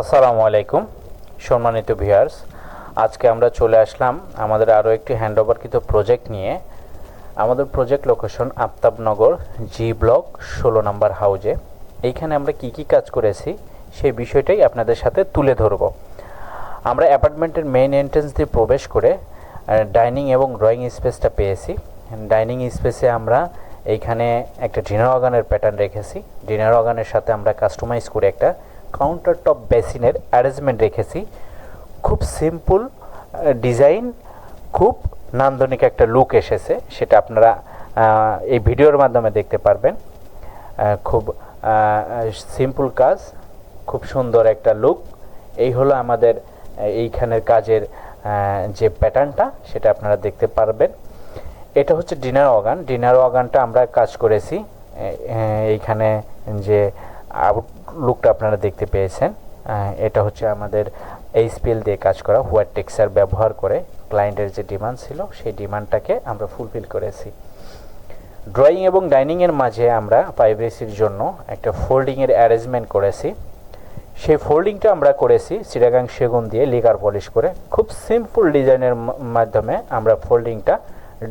আসসালামু আলাইকুম, সম্মানিত ভিউয়ার্স। আজকে আমরা চলে আসলাম আমাদের আরও একটি হ্যান্ডওভারকৃত প্রজেক্ট নিয়ে। আমাদের project location Aftabnagar G block ষোলো নম্বর হাউজে এইখানে আমরা কি কি কাজ করেছি সেই বিষয়টাই আপনাদের সাথে তুলে ধরব। আমরা অ্যাপার্টমেন্টের মেইন এন্ট্রেন্স দিয়ে প্রবেশ করে ডাইনিং এবং ড্রয়িং স্পেসটা পেয়েছি। ডাইনিং স্পেসে আমরা এইখানে একটা ডিনার অর্গানের প্যাটার্ন রেখেছি। ডিনার অর্গানের সাথে আমরা কাস্টমাইজ করে একটা কাউন্টার টপ বেসিনের অ্যারেঞ্জমেন্ট রেখেছি। খুব সিম্পল ডিজাইন খুব নান্দনিক একটা লুক এসেছে, সেটা আপনারা এই ভিডিওর মাধ্যমে দেখতে পারবেন। খুব সিম্পল কাজ, খুব সুন্দর একটা লুক এই হলো আমাদের এইখানের কাজের যে প্যাটার্নটা সেটা আপনারা দেখতে পারবেন। এটা হচ্ছে ডিনার অর্গান ডিনার অর্গানটা আমরা কাজ করেছি এইখানে যে আউটলুকটা আপনারা দেখতে পেয়েছেন। এটা হচ্ছে আমাদের এইচপিএল দিয়ে কাজ করা হোয়াইট টেক্সচার ব্যবহার করে ক্লায়েন্টের যে ডিমান্ড ছিল, সেই ডিমান্ডটাকে আমরা ফুলফিল করেছি। ড্রয়িং এবং ডাইনিংয়ের মাঝে আমরা প্রাইভেসির জন্য একটা ফোল্ডিংয়ের অ্যারেঞ্জমেন্ট করেছি। সেই ফোল্ডিংটা আমরা করেছি চিটাগাং সেগুন দিয়ে লিগার পলিশ করে। খুব সিম্পল ডিজাইনের মাধ্যমে আমরা ফোল্ডিংটা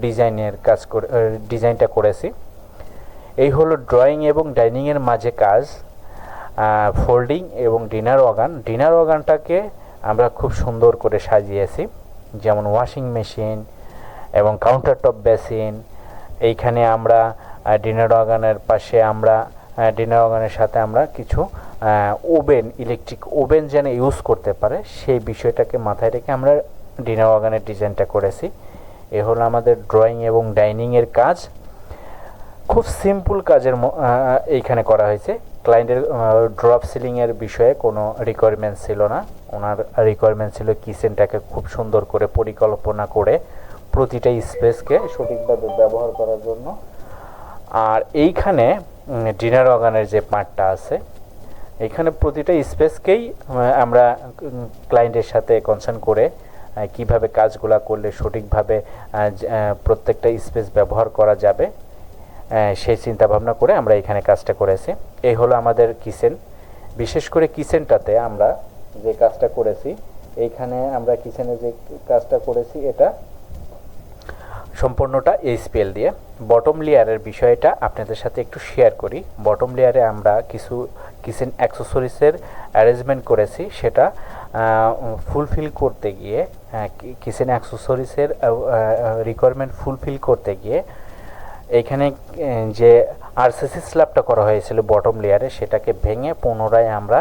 ডিজাইনের কাজ করে ডিজাইনটা করেছি। এই হলো ড্রয়িং এবং ডাইনিংয়ের মাঝে কাজ। ফোল্ডিং এবং ডিনার অর্গান ডিনার অর্গানটাকে আমরা খুব সুন্দর করে সাজিয়েছি। যেমন ওয়াশিং মেশিন এবং কাউন্টার টপ বেসিন এইখানে আমরা ডিনার অর্গানের পাশে আমরা ডিনার অর্গানের সাথে আমরা কিছু ওভেন ইলেকট্রিক ওভেন যেন ইউজ করতে পারে, সেই বিষয়টাকে মাথায় রেখে আমরা ডিনার অর্গানের ডিজাইনটা করেছি। এ হলো আমাদের ড্রয়িং এবং ডাইনিংয়ের কাজ। খুব সিম্পল কাজের এইখানে করা হয়েছে। ক্লায়েন্টের ড্রপ সিলিংয়ের বিষয়ে কোনো রিকোয়ারমেন্ট ছিল না। ওনার রিকোয়ারমেন্ট ছিল কিচেনটাকে খুব সুন্দর করে পরিকল্পনা করে প্রতিটা স্পেসকে সঠিকভাবে ব্যবহার করার জন্য। আর এইখানে ডিনার অর্গানের যে পার্টটা আছে, এখানে প্রতিটা স্পেসকেই আমরা ক্লায়েন্টের সাথে কনসার্ন করে কীভাবে কাজগুলা করলে সঠিকভাবে প্রত্যেকটা স্পেস ব্যবহার করা যাবে। সেই চিন্তা ভাবনা করে আমরা এখানে কাজটা করেছি। এই হলো আমাদের কিচেন। বিশেষ করে কিচেনটাতে আমরা যে কাজটা করেছি, এইখানে আমরা কিচেনে যে কাজটা করেছি, এটা সম্পূর্ণটা এই স্পেল দিয়ে বটম লেয়ারের বিষয়টা আপনাদের সাথে একটু শেয়ার করি। বটম লেয়ারে আমরা কিছু কিচেন অ্যাক্সেসরিজের অ্যারেঞ্জমেন্ট করেছি। সেটা ফুলফিল করতে গিয়ে কিচেন অ্যাক্সেসরিজের রিকোয়ারমেন্ট ফুলফিল করতে গিয়ে এইখানে যে আরসিসি স্ল্যাবটা করা হয়েছিল বটম লেয়ারে সেটাকে ভেঙে পুনরায় আমরা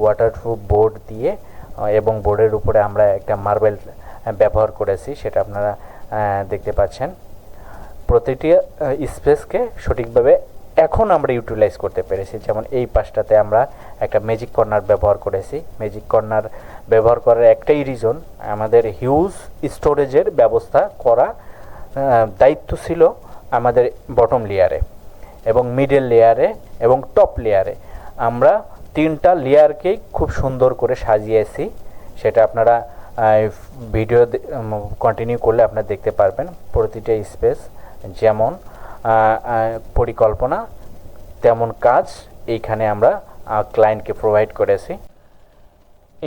ওয়াটারপ্রুফ বোর্ড দিয়ে এবং বোর্ডের উপরে আমরা একটা মার্বেল ব্যবহার করেছি, সেটা আপনারা দেখতে পাচ্ছেন। প্রতিটি স্পেসকে সঠিকভাবে এখন আমরা ইউটিলাইজ করতে পেরেছি। যেমন এই পাশটাতে আমরা একটা ম্যাজিক কর্নার ব্যবহার করেছি। ম্যাজিক কর্নার ব্যবহার করার একটাই রিজন আমাদের হিউজ স্টোরেজের ব্যবস্থা করা দায়িত্ব ছিল আমাদের বটম লেয়ারে এবং মিডল লেয়ারে এবং টপ লেয়ারে আমরা তিনটা লেয়ারকেই খুব সুন্দর করে সাজিয়েছি, সেটা আপনারা ভিডিও কন্টিনিউ করলে আপনারা দেখতে পারবেন প্রতিটা স্পেস যেমন পরিকল্পনা, তেমন কাজ এইখানে আমরা ক্লায়েন্টকে প্রোভাইড করেছি।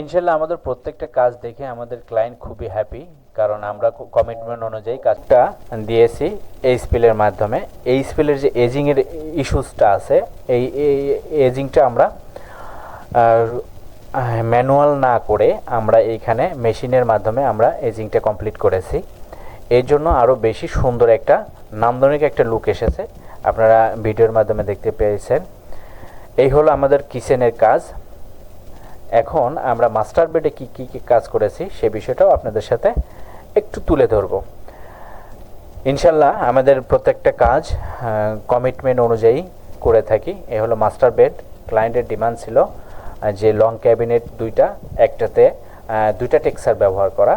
ইনশাল্লাহ আমাদের প্রত্যেকটা কাজ দেখে আমাদের ক্লায়েন্ট খুবই হ্যাপি কারণ আমরা কমিটমেন্ট অনুযায়ী কাজটা দিয়েছি এই স্পিলের মাধ্যমে। এই স্পিলের যে এজিংয়ের ইস্যুসটা আছে, এই এজিংটা আমরা ম্যানুয়াল না করে আমরা এইখানে মেশিনের মাধ্যমে আমরা এজিংটা কমপ্লিট করেছি। এর জন্য আরও বেশি সুন্দর একটা, নান্দনিক একটা লুক এসেছে। আপনারা ভিডিওর মাধ্যমে দেখতে পেয়েছেন। এই হলো আমাদের কিচেনের কাজ। এখন আমরা মাস্টার বেডে কী কী কী কাজ করেছি সে বিষয়টাও আপনাদের সাথে একটু তুলে ধরব। ইনশাল্লাহ আমাদের প্রত্যেকটা কাজ কমিটমেন্ট অনুযায়ী করে থাকি। এ হলো মাস্টার বেড। ক্লায়েন্টের ডিমান্ড ছিল যে লং ক্যাবিনেট দুইটা, একটাতে দুইটা টেক্সার ব্যবহার করা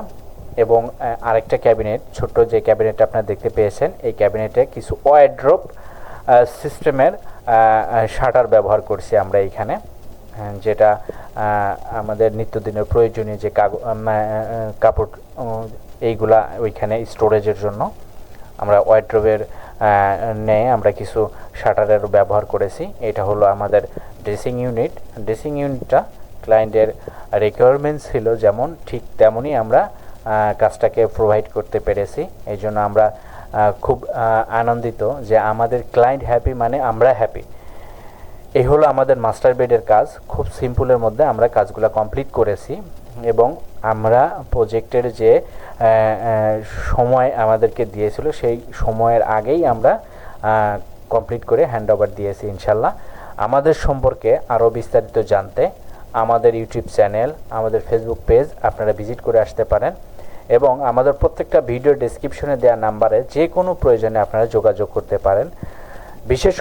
এবং আরেকটা ক্যাবিনেট ছোট্ট যে ক্যাবিনেট আপনারা দেখতে পেয়েছেন, এই ক্যাবিনেটে কিছু ওয়াইড্রোপ সিস্টেমের শাটার ব্যবহার করছি আমরা এইখানে যেটা আমাদের নিত্যদিনের প্রয়োজনীয় যে কাপড় এইগুলা ওইখানে স্টোরেজের জন্য আমরা ওয়াইড্রোবের নেয়ে আমরা কিছু শাটারের ব্যবহার করেছি। এটা হলো আমাদের ড্রেসিং ইউনিট। ড্রেসিং ইউনিটটা ক্লায়েন্টের রিকোয়ারমেন্ট ছিল যেমন, ঠিক তেমনই আমরা কাজটাকে প্রোভাইড করতে পেরেছি। এই জন্য আমরা খুব আনন্দিত যে আমাদের ক্লায়েন্ট হ্যাপি মানে আমরা হ্যাপি এই হলো আমাদের মাস্টার বেডের কাজ। খুব সিম্পলের মধ্যে আমরা কাজগুলো কমপ্লিট করেছি এবং আমরা প্রজেক্টের যে সময় আমাদেরকে দিয়েছিল, সেই সময়ের আগেই আমরা কমপ্লিট করে হ্যান্ড ওভার দিয়েছি ইনশাল্লাহ। আমাদের সম্পর্কে আরও বিস্তারিত জানতে আমাদের ইউটিউব চ্যানেল, আমাদের ফেসবুক পেজ আপনারা ভিজিট করে আসতে পারেন এবং আমাদের প্রত্যেকটা ভিডিও ডেসক্রিপশনে দেওয়া নাম্বারে যে কোনো প্রয়োজনে আপনারা যোগাযোগ করতে পারেন। বিশেষ